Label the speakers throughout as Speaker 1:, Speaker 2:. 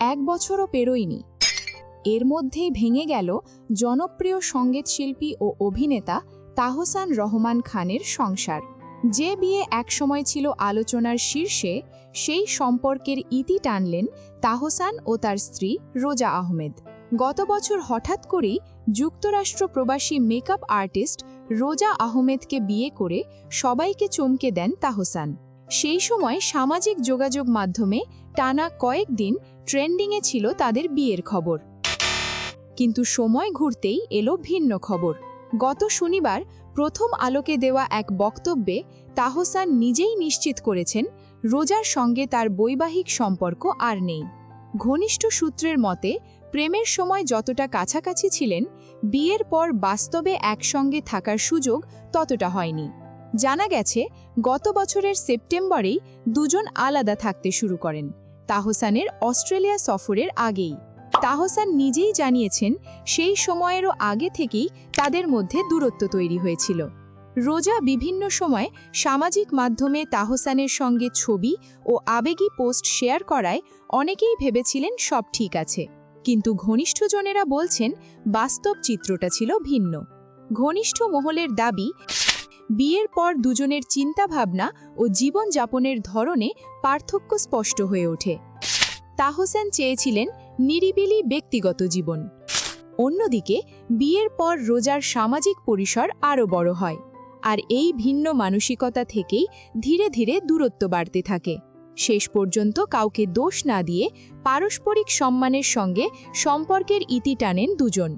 Speaker 1: এক বছরও পেরোয়নি। এর মধ্যেই ভেঙে গেল জনপ্রিয় সঙ্গীতশিল্পী ও অভিনেতা তাহসান রহমান খানের সংসার। যে বিয়ে একসময় ছিল আলোচনার শীর্ষে, সেই সম্পর্কের ইতি টানলেন তাহসান ও তার স্ত্রী রোজা আহমেদ। গত বছর হঠাৎ করেই যুক্তরাষ্ট্র প্রবাসী মেকআপ আর্টিস্ট রোজা আহমেদকে বিয়ে করে সবাইকে চমকে দেন তাহসান। সেই সময় সামাজিক যোগাযোগ মাধ্যমে টানা কয়েকদিন ট্রেন্ডিংয়ে ছিল তাদের বিয়ের খবর। কিন্তু সময় ঘুরতেই এলো ভিন্ন খবর। গত শনিবার প্রথম আলোকে দেওয়া এক বক্তব্যে তাহসান নিজেই নিশ্চিত করেছেন, রোজার সঙ্গে তার বৈবাহিক সম্পর্ক আর নেই। ঘনিষ্ঠ সূত্রের মতে, প্রেমের সময় যতটা কাছাকাছি ছিলেন, বিয়ের পর বাস্তবে একসঙ্গে থাকার সুযোগ ততটা হয়নি। জানা গেছে, গত বছরের সেপ্টেম্বরেই দুজন আলাদা থাকতে শুরু করেন। তাহসানের অস্ট্রেলিয়া সফরের আগেই। তাহসান নিজেই জানিয়েছেন, সেই সময়েরও আগে থেকেই তাদের মধ্যে দূরত্ব তৈরি হয়েছিল। রোজা বিভিন্ন সময় সামাজিক মাধ্যমে তাহসানের সঙ্গে ছবি ও আবেগী পোস্ট শেয়ার করায় অনেকেই ভেবেছিলেন সব ঠিক আছে। কিন্তু ঘনিষ্ঠজনেরা বলছেন, বাস্তব চিত্রটা ছিল ভিন্ন। ঘনিষ্ঠ মহলের দাবি বিয়ের পর দুজনের চিন্তাভাবনা ও জীবনযাপনের ধরনে পার্থক্য স্পষ্ট হয়ে ওঠে। তাহসান চেয়েছিলেন নিরিবিলি ব্যক্তিগত জীবন। অন্যদিকে, বিয়ের পর রোজার সামাজিক পরিসর আরও বড় হয়, আর এই ভিন্ন মানসিকতা থেকেই ধীরে ধীরে দূরত্ব বাড়তে থাকে। শেষ পর্যন্ত কাউকে দোষ না দিয়ে পারস্পরিক সম্মানের সঙ্গে সম্পর্কের ইতি টানেন দুজন।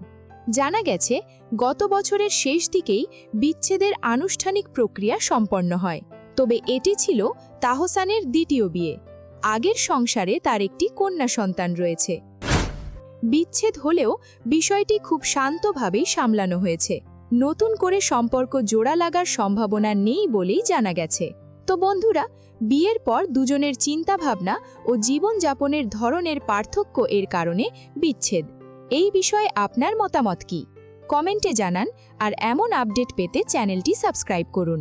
Speaker 1: জানা গেছে, গত বছরের শেষ দিকেই বিচ্ছেদের আনুষ্ঠানিক প্রক্রিয়া সম্পন্ন হয়। তবে এটি ছিল তাহসানের দ্বিতীয় বিয়ে। আগের সংসারে তার একটি কন্যা সন্তান রয়েছে। বিচ্ছেদ হলেও বিষয়টি খুব শান্তভাবেই সামলানো হয়েছে। নতুন করে সম্পর্ক জোড়া লাগার সম্ভাবনা নেই বলেই জানা গেছে। তো বন্ধুরা, বিয়ের পর দুজনের চিন্তাভাবনা ও জীবনযাপনের ধরনের পার্থক্য এর কারণে বিচ্ছেদ। এই বিষয়ে আপনার মতামত কি? কমেন্টে জানান আর এমন আপডেট পেতে চ্যানেলটি সাবস্ক্রাইব করুন।